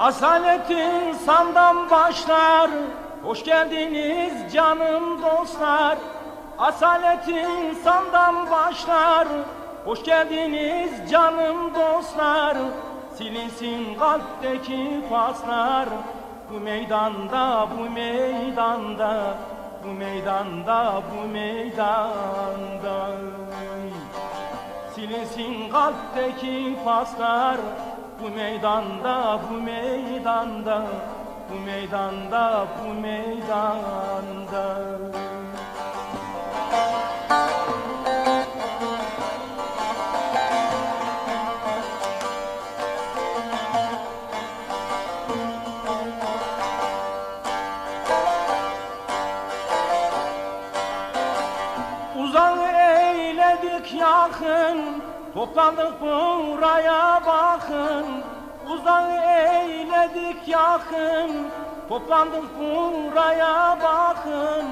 Asalet insandan başlar. Hoş geldiniz canım dostlar. Asalet insandan başlar. Hoş geldiniz canım dostlar. Silinsin kalpteki paslar. Bu meydanda bu meydanda. Bu meydanda bu meydanda. Silinsin kalpteki paslar Bu meydanda bu meydanda Bu meydanda bu meydanda. Uzak eyledik yakın Toplandık buraya bakın Uzak eyledik yakın. Toplandık buraya bakın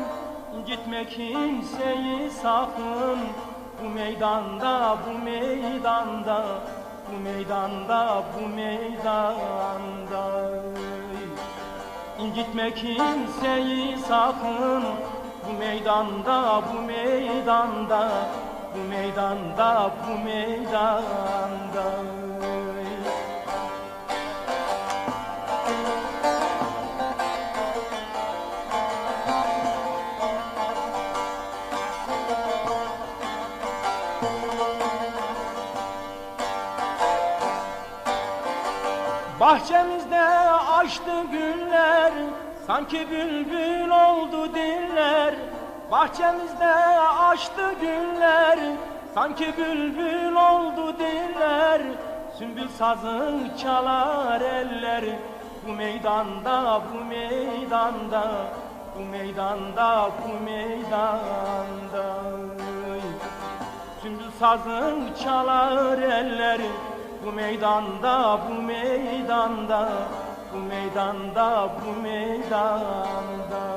Gitme kimseyi sakın. Bu meydanda bu meydanda Bu meydanda bu meydanda. İncitme kimseyi sakın. Bu meydanda bu meydanda Bu meydanda bu meydanda. Bahçemizde açtı güller Sanki bülbül oldu diller Bahçemizde açtı güller Sanki bülbül oldu diller. Sümbül sazı çalar eller Bu meydanda bu meydanda Bu meydanda bu meydanda. Sümbül sazı çalar eller bu meydanda bu meydanda bu meydanda bu meydanda